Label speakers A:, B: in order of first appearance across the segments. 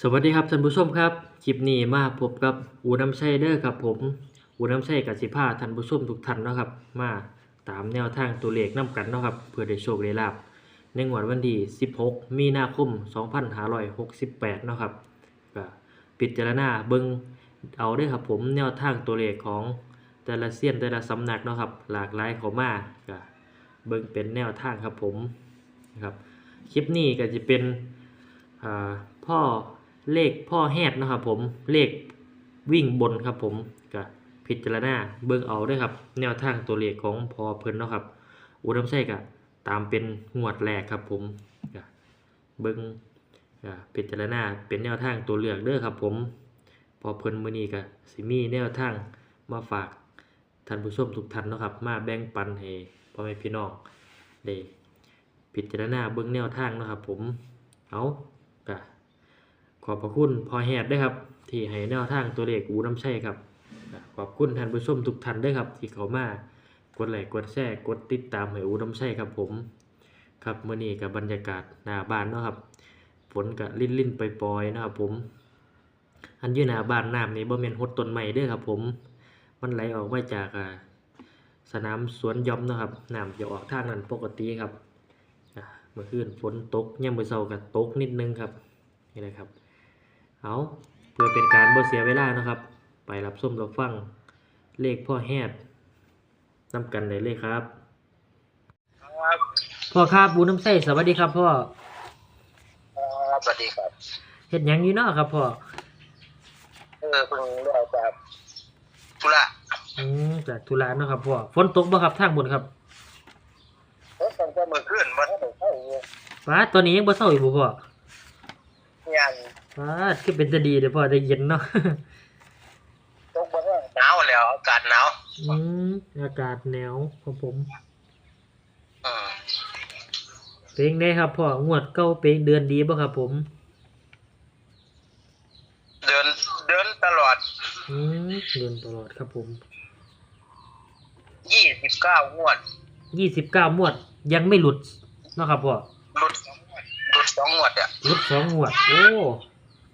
A: สวัสดีครับท่านผู้ชมครับ คลิปนี้มาพบกับอูน้ำชัยเด้อครับผมอูน้ำชัยกับสิพาท่านผู้ชมทุกท่านนะครับ มาตามแนวทางตัวเลขนํกันนะครับเพื่อได้โชคได้ลาบในงวดวันที่ 16 มีนาคม 2568นาะครับก็พิดจารณาเบิ่งเอาเด้ครับผมแนวทางตัวเลขของแต่ละเซียนแต่ละสำนักนะครับ หลากหลายเข้ามาก็เบิ่งเป็นแนวทางครับผมนะครับคลิปนี้ก็จะเป็นอ่าพ่อ เลขพ่อแฮดนะครับผมเลขวิ่งบนครับผมก็พิจารณาเบิ่งเอาด้วยครับ แนวทางตัวเลขของพอเพิ่นเนาะครับอุดมไส้ก็ตามเป็นงวดแรกครับผมก็เบิ่งก็พิจารณาเป็นแนวทางตัวเลือกเด้อครับผมพอเพิ่นมื้อนี้ก็สิมีแนวทางมาฝากท่านผู้ชมทุกท่านเนาะครับ มาแบ่งปันให้พ่อแม่พี่น้องได้พิจารณาเบิ่งแนวทางนะครับผม เอาก็ ขอบพระคุณพอแฮดด้วยครับ ที่ให้แนวทางตัวเลขอูน้ำใช่ครับ ขอบคุณท่านผู้ชมทุกท่านด้วยครับ ที่เข้ามากดไลค์กดแชร์กดติดตามให้อูน้ำใช่ครับผม ครับเมื้อนี้กับบรรยากาศหน้าบ้านเนาะครับฝนก็ลิ่นลิ่นๆปล่อยๆนะครับผม อันยู่หน้าบ้านน้ำนี่บ่แม่นหดต้นไม้เด้อครับ ผม มันไหลออกมาจากสนามสวนย่อมนะครับน้ำจะออกทางนั้นปกติครับเมื่อคืนฝนตกย่ำมื้อเช้าก็ตกนิดนึงครับนี่แหละครับ เอาเพื่อเป็นการบ่เสียเวลานะครับ ไปรับส้มรับฟังเลขพ่อแฮดนำกันได้เลยครับ
B: ครับ
A: พ่อครับบูน้ำใสสวัสดีครับพ่อ
B: ครับสวัสดีครับ
A: เฮ็ดหยังอยู่เนาะครับพ่อ
B: เออเพิ่งได้ออกจากธุระ
A: อืมจากธุระเนาะครับพ่อฝนตกบ่ครับทางบนครับ
B: เฮ้ยตั้งแต่เมื่อคืนมาถ้าไม่เข้าอยู่
A: ฟ้าตอนนี้ยังบ่เซาอยู่บ่พ่อ
B: ยัง
A: ฟ้าคือเป็นจะดีเด้อพ่อได้เย็นเนาะ
B: ตกมาแล้วหนาวแล้ว อากาศหนาว
A: อืมอากาศหนาวครับผม
B: อืม
A: เพลงได้ครับพ่องวดเก้าเพลงเดือนดีบ่ครับผม
B: เดินเดินตลอด
A: อืมเดือนตลอดครับผม
B: ยี่สิบเก้างวด
A: ยี่สิบเก้ามวดยังไม่หลุดเนาะครับพ่อ
B: หลุด สองงวดหลุดสองงวดอะ
A: หลุดสองงวด โอ้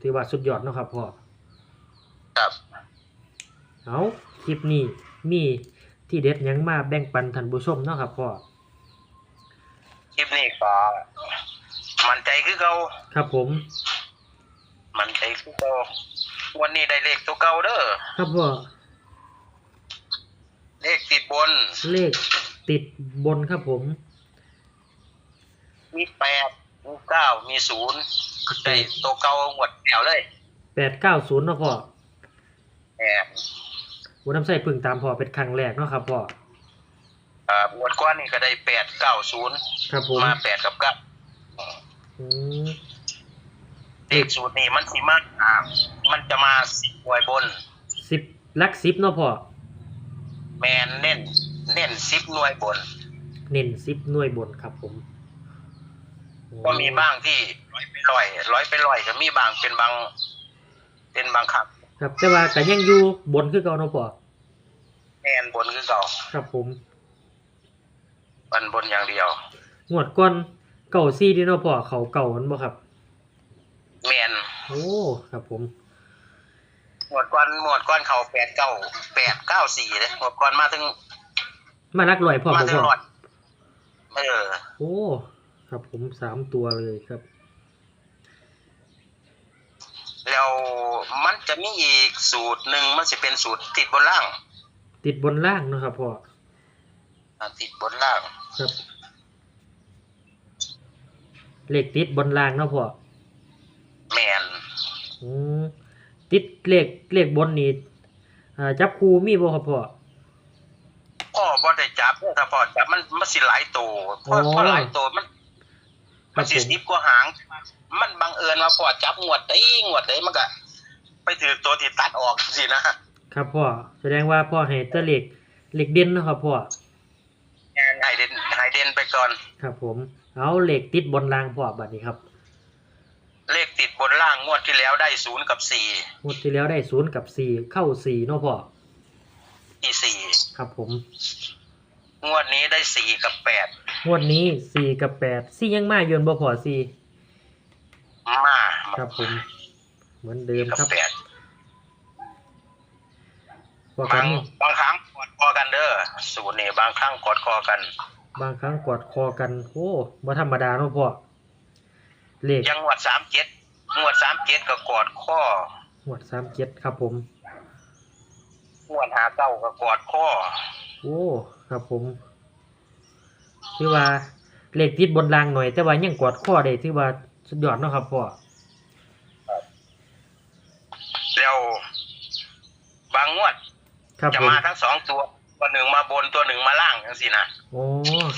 A: ถือว่าสุดยอดเนาะครับพ่อ
B: ครับ
A: เอาคลิปนี้มีที่เด็ดหยังมาแบ่งปันท่านผู้ชมเนาะครับพ่อ
B: คลิปนี้ก็มันใจคือเก่า
A: ครับผม
B: มันใจคือเก่าวันนี้ได้เลขตัวเก่าเด้อ
A: ครับพ่อ
B: เลขติดบน
A: เลขติดบนครับผม
B: มีแปด มีเก้ามีศูนย์ได้ตัวเก่าหมดแถวเลย
A: แปดเก้าศูนย์เนาะพ่อ
B: แอบ
A: วันน้ำใส่พึ่งตามพ่อเป็นครั้งแรกเนาะครับพ่อ
B: อ่าบวดก้อนนี่ก็ได้แปดเก้าศูนย์
A: ครับผม
B: มาแปดกับเก้า
A: อืม
B: เลขสูตรนี่มันสิมาอ่ามันจะมาสิบหน่วยบน
A: สิบลักสิบเนาะพ่อ
B: แมนเน้นเน้นสิบหน่วยบน
A: เน้นสิบหน่วยบนครับผม
B: ก็มีบ้างที่ร้อยเป็นร้อยร้อยเป็นร้อยก็มีบางเป็นบาง เป็นบางครั้ง
A: ครับแต่ว่าก็ยังอยู่บนคือเก่าเนาะพ่อ
B: แมนบนคือเก่า
A: ครับผม
B: บันบนอย่างเดียว
A: งวดก่อนเก่าซี่ที่เนาะพ่อเขาเก่ามันบ่ครับ
B: แมน
A: โอ้ครับผม
B: หมวดก้อนหมวดก้อนเขาแปดเก้าแปดเก้าสี่เลยหมวดก้อนมาถึง
A: มารักลอยพ่อ
B: มา
A: ผม
B: ถึง
A: พ่อ
B: ร้อยเออ
A: โอ้ ครับผมสามตัวเลยครับ
B: แล้วมันจะมีอีกสูตรหนึ่งมันจะเป็นสูตรติดบนล่าง
A: ติดบนล่างเนาะครับพ่อ
B: อ่าติดบนล่าง
A: ครับเลขติดบนล่างเนาะพ่อ
B: แมน
A: อืมติดเลขเลขบนนี่อ่าจับคูมีบ่ครับพ่อ
B: พ่อบอได้จับถ้าพ่อจับมันมันสิหลายตัวเพราะ
A: อ๋อ
B: เพราะหลายตัวมัน
A: ครั
B: มั
A: บ
B: นสิ
A: ผม
B: สิบกว่าหาง มันบังเอิญว่าพ่อจับงวดได้งวดได้มันก็ไปถือตัวที่ตัดออกสินะครับ
A: พ่อแสดงว่าพ่อให้แตัวเลขเลขเด่นเนาะครับพ่อ
B: แอนไฮเดนไฮเดนไปก่อน
A: ครับ ผม เอาเลขติดบนล่างพ่อบัดนี้ครับ
B: เลขติดบนล่างงวดที่แล้วได้ศูนย์กับสี่
A: งวดที่แล้วได้ศูนย์กับสี่เข้าสี่เนาะพ่อ
B: ที่สี่
A: ครับผม
B: งวดนี้ได้สี่กับแปด
A: งวดนี้สี่กับแปดสี่ยังมาโยนบ่พอสี่
B: มา
A: ครับผม เหมือนเดิม
B: กับ
A: ครับ
B: แปด
A: พอกับา
B: ง
A: มี
B: บางครั้งกอดคอกันเด้อสูตรนี่บางครั้งกอดคอกัน
A: บางครั้งกอดคอกันโอ้บ่ธรรมดาเนาะพ่อเลข
B: ยังงวดสามเจ็ดงวดสามเจ็ดก็กอดข้อ
A: หวดสามเจ็ดครับผม
B: งวดหาเก้าก็กอดข้อ
A: โอ้ครับผม ถือว่าเลขติดบนรางหน่อย แต่ว่ายังกอดข้อได้ถือว่าสุดยอดเนาะครับพ่อ
B: แล้วบางงวด
A: ครับ
B: จะ
A: ผม
B: มาทั้งสองตัวตัวหนึ่งมาบนตัวหนึ่งมาล่างจังสินะ
A: โอ้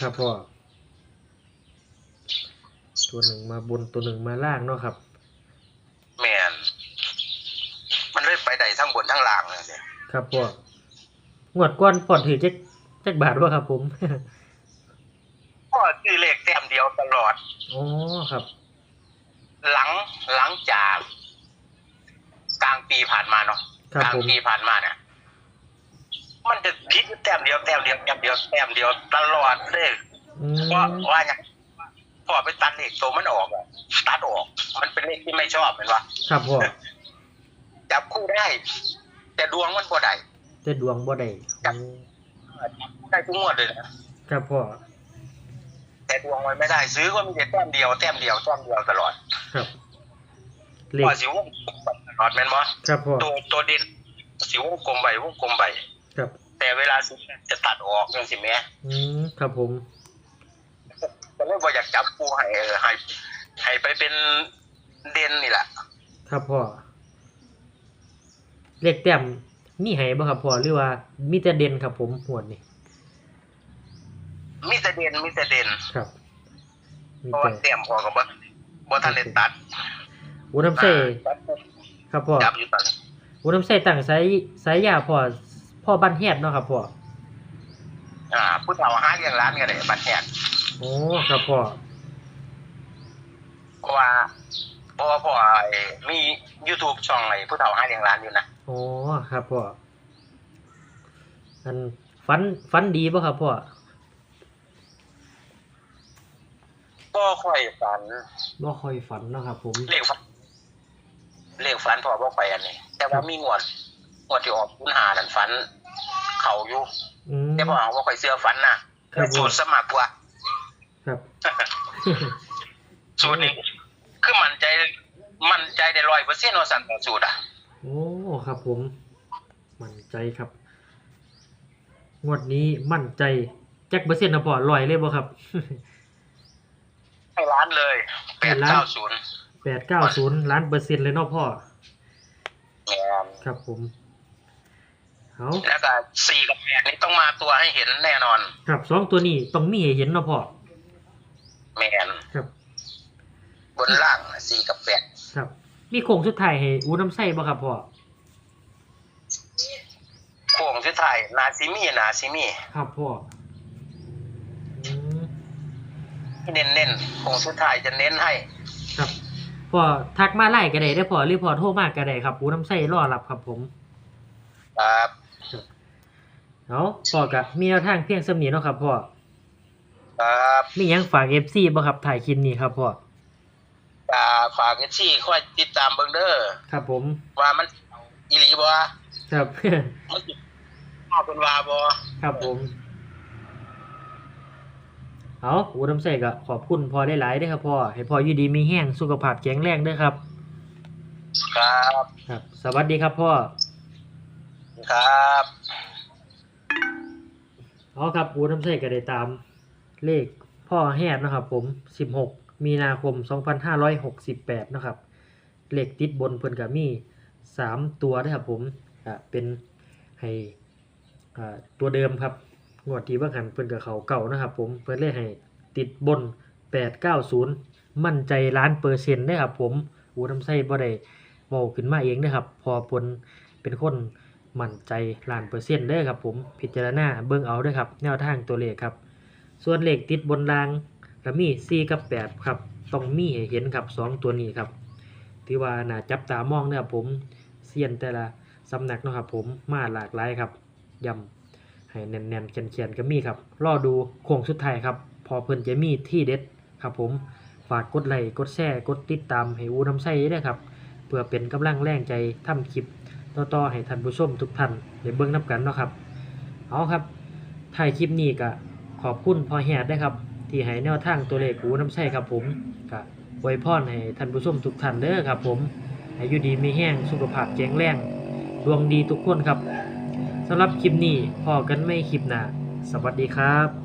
A: ครับพ่อตัวหนึ่งมาบนตัวหนึ่งมาล่างเนาะครับ
B: แมนมันเลยไปได้ทั้งบนทั้งล่างจังสิ
A: ครับพ่องวดก้อนปอดถือจักจักบาทว่าครับผม
B: ก็คือเลขแต้มเดียวตลอ ด
A: โอ้ครับ
B: หลังหลังจากกลางปีผ่านมาเนาะ
A: ครับ
B: กลาง
A: ผม
B: ปีผ่านมาเนี่ยมันจะพลิกแต้มเดียวแต้มเดียวแต้มเดียวแต้มเดียวตลอดเลย
A: อื
B: เพราะ
A: ม
B: ว่าอย่างพอไปตัดเลขตัวมันออกอะตัดออก มันเป็นเลขที่ไม่ชอบเห็นปะ
A: ครับพ่อ
B: จับคู่ได้ แต่ดวงมันบ่ได้
A: แต่ดวงบ่ได้
B: ครับ
A: โอ้
B: จับคู่ได้ทุกงวดเลยนะครับ
A: พ่อ
B: แต่ดวงมันไม่ได้ ซื้อก็มีแต่แต้มเดียวแต้มเดียวแต้มเดียวตลอด
A: ครับเล
B: พ
A: ข
B: อสิวงกลมไปตลอดแม่นบ่
A: ครับพ่อ
B: ตัวตัวเด่นสิวงกลมไปวงกลมไป
A: ครับ
B: แต่เวลาซื้อจะตัดออกจังสิแม่
A: อืมครับผม
B: ก็เลยบ่อยากจับคู่ให้เออให้ให้ไปเป็นเด่นนี่แหละ
A: ครับพ่อเลขแต้มมีให้บ่ครับพ่อหรือว่ามีแต่เด่นครับผมหวดนี่
B: มีแต่เด่นมีแต่เด่น
A: ครับมี
B: เพราะ
A: แต่
B: ว่าเตรียมพอกับบ่บ่ทันได้ตัด
A: อูน้ำเส้
B: ตัด
A: ครับพ่อ
B: จับอยู่ตอนนี้
A: อูน้ำเส้ตั้งสายสายยาพ่อพ่อบ้านแฮดเนาะครับพ่อ
B: อ่าผู้เฒ่าหาเลี้ยงร้านก็ได้บัดแหก
A: โอ้ครับพ่อ
B: เพราะว่าเพราะว่าพ่อไอ้มี YouTube ช่องไอ้ผู้เฒ่าหาเลี้ยงร้านอยู่นะ
A: โอ้ครับพ่ออันฟันฟันดีป่ะครับพ่อ
B: ก็ค่อยฝัน
A: บ่ค่อยฝันเนาะครับ ผม
B: เลขฝันเลขฝันพอบ่ไปอันนี้แต่ว่ามีงวดงวดที่ออกคุณหานั่นฝัน เขาอยู่
A: อืม
B: แต่พ่อเอาบ่ค่อยเชื่อฝันนะครับ
A: ผม
B: สูตรสมัครกว่า
A: ครับ
B: สูตรนี้คือมั่นใจมั่นใจได้100%ว่าสั่นต่อสูตรอะ
A: โอ้ครับ ผม มั่นใจครับ งวดนี้มั่นใจแจ็คเปอร์เซ็นต์นะพ่อลอยเลยบ่ครับ
B: ให้ร้านเลย
A: ให้ร้าน
B: 890
A: แปดเก้าศูนย์ล้านเปอร์เซ็นต์เลยเนาะพ่อ
B: แม่น
A: ครับผมเอา
B: แล้วก็4กับ8นี่ต้องมาตัวให้เห็นแน่นอน
A: ครับสองตัวนี้ต้องมีให้เห็นเนาะพ่อ
B: แม่น
A: ครับ
B: บนล่าง4กับ8
A: ครับ มีโค้งสุดท้ายให้อูน้ำไส้บ่ครับพ่อ
B: โค้งสุดท้ายนาซิมีนาซิมี
A: ครับพ่ออืม
B: เน้นเน้นๆโค้งสุดท้ายจะเน้นให้
A: ครับพ่อทักมาไล่ก็ได้ได้อพ่อหรือพ่อโทรมาก็ได้ครับอูน้ำไส้รอรับครับผม
B: ครับ
A: เอาพ่อก็มีแนวทางเพียงสำนีเนาะครับพ่อ
B: ครับ
A: มีหยังฝาก FC บ่ครับถ่ายคลิปนี้ครับพ่อ
B: อ่าฝากเอชี่ค่อยติดตามเบิ่งเด้อ
A: ครับผม
B: ว่ามันอีหลีบ่
A: ครับ
B: มันสิเอาเป็นว่าบ่
A: ครับผม เอาอูน้ำใส่ก็ขอบคุณพ่อได้หลายๆเด้อครับพ่อให้พ่ออยู่ดีมีแห้งสุขภาพแข็งแรงเด้วยครับ
B: ครับ
A: ครับ สวัสดีครับพ่อ
B: ครับ
A: เอาครับอูน้ำใส่ก็ได้ตาม เลขพ่อแฮดนะครับ ผม 16 มีนาคม 2568 นะครับ เลขติดบนเพิ่นก็มี3ตัวนะครับผมอะเป็นให้อ่าตัวเดิมครับ งวดที่ว่าหันเพิ่นกับเขาเก่านะครับ ผมเพิ่นเลยให้ติดบน 890 มั่นใจล้านเปอร์เซ็นต์ได้ครับผมอูน้ำไส้บ่ได้เว้าขึ้นมาเองนะครับ พอเพิ่นเป็นคนมั่นใจล้านเปอร์เซ็นต์ด้ครับผมพิจารณาเบิ่งเอาเด้ครับ แนวทางตัวเลขครับ ส่วนเลขติดบนรางก็มี4กับ8ครับต้องมีให้เห็นครับ 2 ตัวนี้ครับที่ว่าน่าจับตามองนี่ยครับผมเซียนแต่ละสำนักนะครับผมมาหลากหลายครับยำ ให้แน่นๆเขียนๆก็มีครับ รอดูโค้งสุดท้ายครับ พอเพิ่นจะมีที่เด็ดครับผม ฝากกดไลค์ กดแชร์ กดติดตามให้อูน้ำใส่ด้วยครับ เพื่อเป็นกำลังแรงใจทำคลิปต่อๆให้ท่านผู้ชมทุกท่านได้เบิ่งนํกันเนาะครับ เอาครับถ่ายคลิปนี้ก็ขอบคุณพอแฮดได้ครับ ที่ให้แนวทางตัวเลขอูน้ำใช่ครับผมก็อวยพรให้ท่านผู้ชมทุกท่านเด้อครับ ผมอายุดีมีแห้งสุขภาพแข็งแรง ดวงดีทุกคนครับ สำหรับคลิปนี้พอกันไม่คลิปหน้า สวัสดีครับ